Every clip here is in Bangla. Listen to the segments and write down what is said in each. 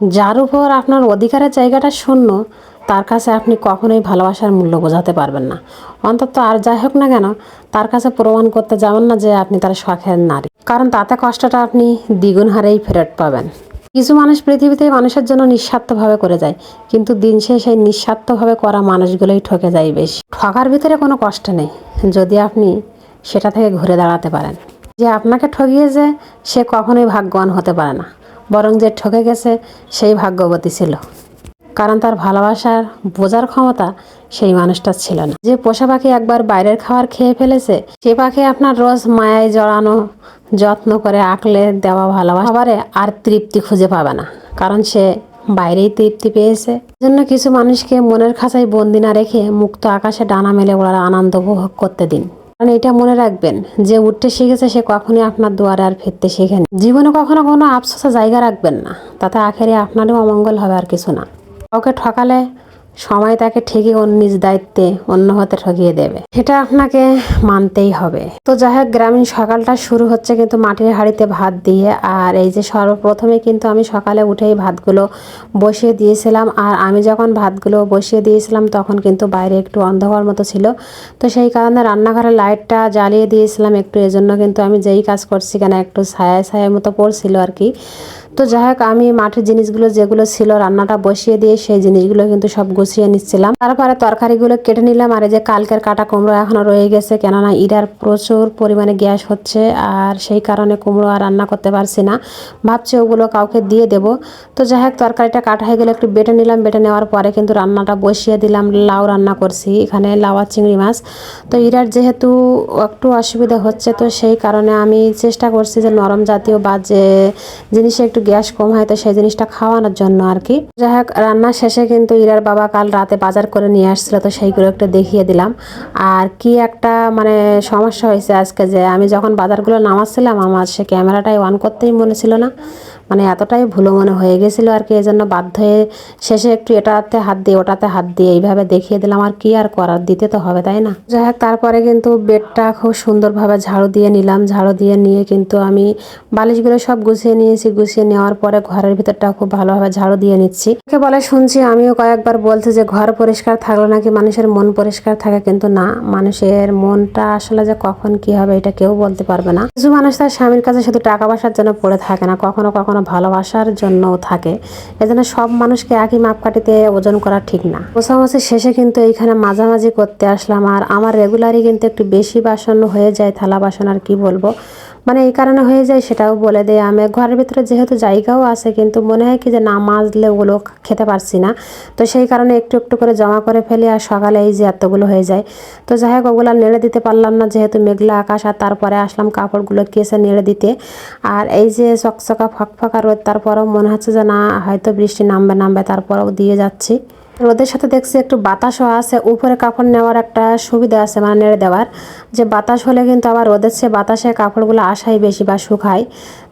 যার উপর আপনার অধিকারের জায়গাটা শূন্য, তার কাছে আপনি কখনোই ভালোবাসার মূল্য বোঝাতে পারবেন না। অন্তত আর যাই হোক না কেন, তার কাছে প্রমাণ করতে যাবেন না যে আপনি তার শখের নারী। কারণ তাতে কষ্টটা আপনি দ্বিগুণ হারেই ফেরত পাবেন। কিছু মানুষ পৃথিবীতে মানুষের জন্য নিঃস্বার্থভাবে করে যায়, কিন্তু দিন শেষে নিঃস্বার্থভাবে করা মানুষগুলোই ঠকে যায় বেশি। ঠকার ভিতরে কোনো কষ্ট নেই, যদি আপনি সেটা থেকে ঘুরে দাঁড়াতে পারেন। যে আপনাকে ঠকিয়েছে সে কখনোই ভাগ্যবান হতে পারে না। বরং যে ঠকে গেছে সেই ভাগ্যবতী ছিল। কারণ তার ভালোবাসার বোঝার ক্ষমতা সেই মানুষটার ছিল না। যে পোষা পাখি একবার বাইরের খাবার খেয়ে ফেলেছে, সে পাখি আপনার রোজ মায়ায় জড়ানো, যত্ন করে আঁকলে দেওয়া ভালোবাসা আর তৃপ্তি খুঁজে পাবে না। কারণ সে বাইরেই তৃপ্তি পেয়েছে। জন্য কিছু মানুষকে মনের খাঁচায় বন্দি না রেখে মুক্ত আকাশে ডানা মেলে ওড়ার আনন্দ উপভোগ করতে দিন। কারণ এটা মনে রাখবেন, যে উঠতে শিখেছে সে কখনোই আপনার দুয়ারে আর ফিরতে শেখেনি। জীবনে কখনো কোনো আফসোসে জায়গা রাখবেন না, তাতে আখেরে আপনারও অমঙ্গল হবে আর কিছু না। কাউকে ঠকালে সময় তাকে ঠিকই অন্য নিজ দায়িত্বে অন্য হতে ঠকিয়ে দেবে। এটা আপনাকে মানতেই হবে। তো যাই হোক, গ্রামীণ সকালটা শুরু হচ্ছে কিন্তু মাটির হাঁড়িতে ভাত দিয়ে। আর এই যে সর্বপ্রথমে কিন্তু আমি সকালে উঠেই ভাতগুলো বসিয়ে দিয়েছিলাম। আর আমি যখন ভাতগুলো বসিয়ে দিয়েছিলাম, তখন কিন্তু বাইরে একটু অন্ধকার মতো ছিল। তো সেই কারণে রান্নাঘরের লাইটটা জ্বালিয়ে দিয়েছিলাম একটু। এজন্য কিন্তু আমি যেই কাজ করছি কেন, একটু ছায়া ছায়া মতো পড়ছিল আর কি। তো যাই হোক, আমি মাঠের জিনিসগুলো যেগুলো ছিল রান্নাটা বসিয়ে দিয়ে সেই জিনিসগুলো কিন্তু সব গুছিয়ে নিচ্ছিলাম। তারপরে তরকারিগুলো কেটে নিলাম আর এই যে কালকের কাটা কুমড়ো এখনও রয়ে গেছে, কেননা ইরার প্রচুর পরিমাণে গ্যাস হচ্ছে আর সেই কারণে কুমড়ো আর রান্না করতে পারছি না। ভাবছি ওগুলো কাউকে দিয়ে দেব। তো যাই হোক, তরকারিটা কাটা হয়ে গেলে একটু বেটে নিলাম। বেটে নেওয়ার পরে কিন্তু রান্নাটা বসিয়ে দিলাম, লাউ রান্না করছি, এখানে লাউ আর চিংড়ি মাছ। তো ইরার যেহেতু একটু অসুবিধা হচ্ছে, তো সেই কারণে আমি চেষ্টা করছি যে নরম জাতীয় বা যে জিনিসে একটু গ্যাস কম হয়, তো সেই জিনিসটা খাওয়ানোর জন্য আর কি। যাই হোক, রান্না শেষে কিন্তু ইরার বাবা কাল রাতে বাজার করে নিয়ে আসছিল, তো সেইগুলো একটু দেখিয়ে দিলাম। আর কি একটা মানে সমস্যা হয়েছে আজকে যে আমি যখন বাজারগুলো নামাচ্ছিলাম, আমার সে ক্যামেরাটাই অন করতেই মনে ছিল না। মানে এতটাই ভুলো মনে হয়ে গেছিল আর কি এই জন্য বাধ্য হয়ে শেষে একটু এটাতে হাত দিয়ে, ওটাতে হাত দিয়ে এইভাবে দেখিয়ে দিলাম, আর কি আর করার, দিতে তো হবে, তাই না? যাই হোক, তারপরে কিন্তু বেডটা খুব সুন্দরভাবে ঝাড়ু দিয়ে নিলাম, ঝাড়ু দিয়ে নিয়ে কিন্তু আমি বালিশগুলো সব গুছিয়ে নিয়েছি, গুছিয়ে নেওয়ার পরে ঘরের ভিতরটা খুব ভালোভাবে ঝাড়ু দিয়ে নিচ্ছি। কে বলে শুনছি, আমিও কয়েকবার বলছি যে ঘর পরিষ্কার থাকলে নাকি মানুষের মন পরিষ্কার থাকে, কিন্তু না, মানুষের মনটা আসলে যে কখন কি হবে, এটা কেউ বলতে পারবে না। কিছু মানুষ তার স্বামীর কাছে শুধু টাকা পয়সার জন্য পড়ে থাকে না, কখনো কখনো ভালোবাসার জন্য থাকে। এজন্য সব মানুষকে একই মাপকাঠিতে ওজন করা ঠিক না। মোছামাছি শেষে কিন্তু এইখানে মাঝামাঝি করতে আসলাম আর আমার রেগুলারই কিন্তু একটু বেশি বাসন হয়ে যায়, থালা বাসন আর কি বলব। মানে এই কারণে হয়ে যায়, সেটাও বলে দেয়। আমি ঘরের ভিতরে যেহেতু জায়গাও আছে, কিন্তু মনে হয় কি যে না মাজলে ওগুলো খেতে পারছি না। তো সেই কারণে একটু একটু করে জমা করে ফেলি আর সকালে এই যে এতগুলো হয়ে যায়। তো যাই হোক, ওগুলো নেড়ে দিতে পারলাম না, যেহেতু মেঘলা আকাশ, আর তারপরে আসলাম কাপড়গুলো কেসে নেড়ে দিতে। আর এই যে চকচকা, ফকফকা রোদ, তারপরেও মনে হচ্ছে যে না, হয়তো বৃষ্টি নামবে নামবে, তারপরেও দিয়ে যাচ্ছি। রোদের সাথে দেখছি একটু বাতাসও আছে, উপরে কাপড় নেওয়ার একটা সুবিধা আছে মানে নেড়ে দেওয়ার। যে বাতাস হলে কিন্তু আবার রোদের চেয়ে বাতাসে কাপড়গুলো আসাই বেশি বা শুকায়।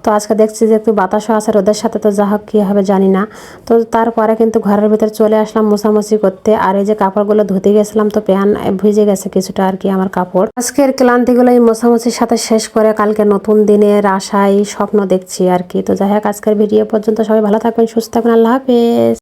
তো আজকে দেখছি যে একটু বাতাসও আছে রোদের সাথে, তো যা হোক কী হবে জানি না। তো তারপরে কিন্তু ঘরের ভিতরে চলে আসলাম মোছামুছি করতে। আর এই যে কাপড়গুলো ধুতে গেছিলাম তো প্যান ভিজে গেছে কিছুটা আর কি আমার কাপড়। আজকের ক্লান্তিগুলো এই মোছামুছির সাথে শেষ করে কালকে নতুন দিনের আশায় স্বপ্ন দেখছি আর কি। তো যাই হোক, আজকের ভিডিও পর্যন্ত সবাই ভালো থাকবেন, সুস্থ থাকবেন, আল্লাহ হাফেজ।